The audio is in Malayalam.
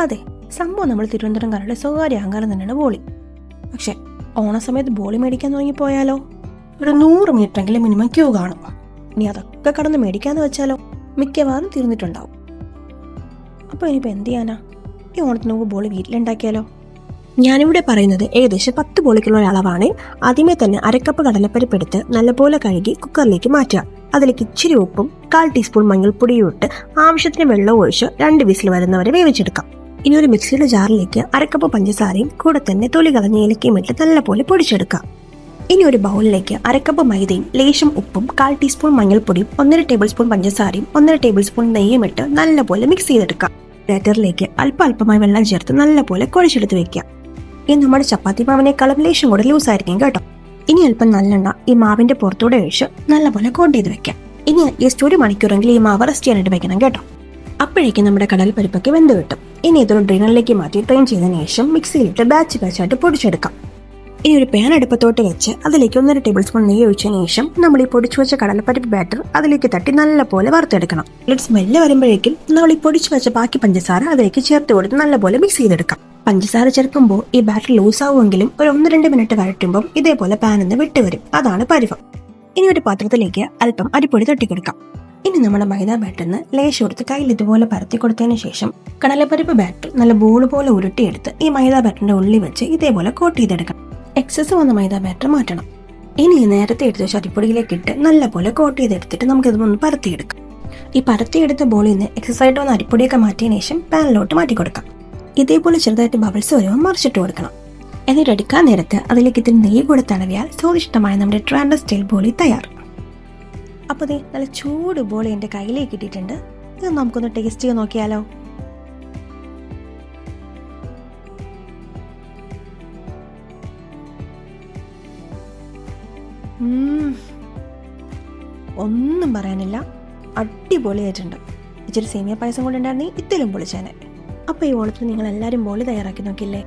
അതെ സംഭവം നമ്മൾ തിരുവനന്തപുരംകാരുടെ സ്വകാര്യ അഹങ്കാരം തന്നെയാണ് ബോളി. പക്ഷെ ഓണസമയത്ത് ബോളി മേടിക്കാൻ തുടങ്ങിപ്പോയാലോ? ഒരു നൂറ് മീറ്ററെങ്കിലും മിനിമം ക്യൂ കാണും. ഇനി അതൊക്കെ കടന്ന് മേടിക്കാന്ന് വെച്ചാലോ? മിക്കവാറും തീർന്നിട്ടുണ്ടാവും. അപ്പോൾ ഇനിയിപ്പോൾ എന്ത് ചെയ്യാനാ? ഈ ഓണത്തിന് മുമ്പ് ബോളി വീട്ടിലുണ്ടാക്കിയാലോ? ഞാനിവിടെ പറയുന്നത് ഏകദേശം പത്ത് ബോളിക്കുള്ള അളവാണ് ആദ്യമേ തന്നെ അരക്കപ്പ് കടലപ്പരിപ്പ് എടുത്ത് നല്ലപോലെ കഴുകി കുക്കറിലേക്ക് മാറ്റുക. അതിലേക്ക് ഇച്ചിരി ഉപ്പും കാൽ ടീസ്പൂൺ മഞ്ഞൾപ്പൊടിയും ഇട്ട് ആവശ്യത്തിന് വെള്ളം ഒഴിച്ച് രണ്ട് വിസിൽ വരുന്നവരെ വേവിച്ചെടുക്കാം. ഇനി ഒരു മിക്സിയുടെ ജാറിലേക്ക് അരക്കപ്പ് പഞ്ചസാരയും കൂടെ തന്നെ തൊലി കളഞ്ഞ ഏലക്കയും ഇട്ട് നല്ലപോലെ പൊടിച്ചെടുക്കാം. ഇനി ഒരു ബൗളിലേക്ക് അരക്കപ്പ് മൈദയും ലേശം ഉപ്പും കാൽ ടീസ്പൂൺ മഞ്ഞൾപ്പൊടിയും ഒന്നര ടേബിൾ സ്പൂൺ പഞ്ചസാരയും ഒന്നര ടേബിൾ സ്പൂൺ നെയ്യും ഇട്ട് നല്ലപോലെ മിക്സ് ചെയ്തെടുക്കാം. ബാറ്ററിലേക്ക് അല്പ അല്പമായി വെള്ളം ചേർത്ത് നല്ലപോലെ കുഴച്ചെടുത്ത് വെക്കാം ഇനി നമ്മുടെ ചപ്പാത്തി മാവിനേക്കാളും ലേശം കൂടെ ലൂസ് ആയിരിക്കും കേട്ടോ. ഇനി അല്പം നല്ലെണ്ണ ഈ മാവിന്റെ പുറത്തൂടെ ഒഴിച്ച് നല്ലപോലെ കോട്ട് ചെയ്ത് വെക്കാം. ഇനി ജസ്റ്റ് ഒരു മണിക്കൂറെങ്കിലും ഈ മാവ് റെസ്റ്റ് ചെയ്യാനായിട്ട് വെക്കണം കേട്ടോ. അപ്പോഴേക്കും നമ്മുടെ കടൽ പരിപ്പൊക്കെ വെന്ത് കിട്ടും. ഇനി ഇതൊരു ഡ്രെയിനറിലേക്ക് മാറ്റി ട്രെയിൻ ചെയ്തതിന് ശേഷം മിക്സിയിലിട്ട് ബാച്ച് ബാച്ചായിട്ട് പൊടിച്ചെടുക്കാം. ഇനി ഒരു പാൻ അടുപ്പത്തോട്ട് വെച്ച് അതിലേക്ക് ഒന്നര ടേബിൾ സ്പൂൺ നെയ്യ് ഒഴിച്ചതിന് ശേഷം നമ്മൾ ഈ പൊടിച്ചു വെച്ച കടലപ്പരിപ്പ് ബാറ്റർ അതിലേക്ക് തട്ടി നല്ലപോലെ വറുത്തെടുക്കണം. എന്നിട്ട് സ്മെല്ല് വരുമ്പോഴേക്കും നമ്മൾ ഈ പൊടിച്ചു വെച്ച ബാക്കി പഞ്ചസാര അതിലേക്ക് ചേർത്ത് കൊടുത്ത് നല്ലപോലെ മിക്സ് ചെയ്തെടുക്കാം. പഞ്ചസാര ചേർക്കുമ്പോൾ ഈ ബാറ്റർ ലൂസ് ആവുമെങ്കിലും ഒരു ഒന്ന് രണ്ട് മിനിറ്റ് വഴറ്റുമ്പോൾ ഇതേപോലെ പാനിൽ നിന്ന് വിട്ടുവരും. അതാണ് പരിവം. ഇനി ഒരു പാത്രത്തിലേക്ക് അല്പം അരിപ്പൊടി തട്ടിക്കൊടുക്കാം. ഇനി നമ്മുടെ മൈദ ബാറ്ററിന് ലേശം എടുത്ത് കയ്യിൽ ഇതുപോലെ പരത്തി കൊടുത്തതിന് ശേഷം കടലപ്പരിപ്പ് ബാറ്റർ നല്ല ബോൾ പോലെ ഉരുട്ടിയെടുത്ത് ഈ മൈദ ബാറ്ററിന്റെ ഉള്ളിൽ വെച്ച് ഇതേപോലെ കോട്ട് ചെയ്തെടുക്കണം. എക്സസ് വന്ന മൈദ ബാറ്റർ മാറ്റണം. ഇനി നേരത്തെ എടുത്ത ചട്ടിപ്പൊടിയിലേക്ക് ഇട്ട് നല്ലപോലെ കോട്ട് ചെയ്തെടുത്തിട്ട് നമുക്ക് ഇതൊന്ന് പരത്തിയെടുക്കാം. ഈ പരത്തിയെടുത്ത ബോളിൽ നിന്ന് എക്സസ് ആയിട്ട് വന്ന അരിപ്പൊടിയൊക്കെ മാറ്റിയതിനു ശേഷം പാനിലോട്ട് മാറ്റി കൊടുക്കാം. ഇതേപോലെ ചെറുതായിട്ട് ബബിൾസ് വരുമ്പോൾ മറിച്ചിട്ട് കൊടുക്കണം. എന്നിട്ട് എടുക്കാൻ നേരത്ത് അതിലേക്ക് ഇത്തിരി നെയ്യ് കൂടെ തടവിയാൽ സ്വാദിഷ്ടമായ നമ്മുടെ ട്രാൻഡ സ്റ്റൈൽ ബോളി തയ്യാർ അപ്പോൾ ദേ നല്ല ചൂട് ബോളി എന്റെ കയ്യിലേക്ക് കിട്ടിയിട്ടുണ്ട്. ഇത് നമുക്കൊന്ന് ടേസ്റ്റ് ചെയ്ത് നോക്കിയാലോ. ഒന്നും പറയാനില്ല. അടിപൊളിയായിട്ടുണ്ട്. ഇച്ചിരി സേമിയ പായസം കൊണ്ടുണ്ടായിരുന്നെങ്കിൽ ഇത്തിലും പൊളിച്ചേനെ. അപ്പോൾ ഈ ഓണത്തിന് നിങ്ങൾ എല്ലാരും ബോളി തയ്യാറാക്കി നോക്കില്ലേ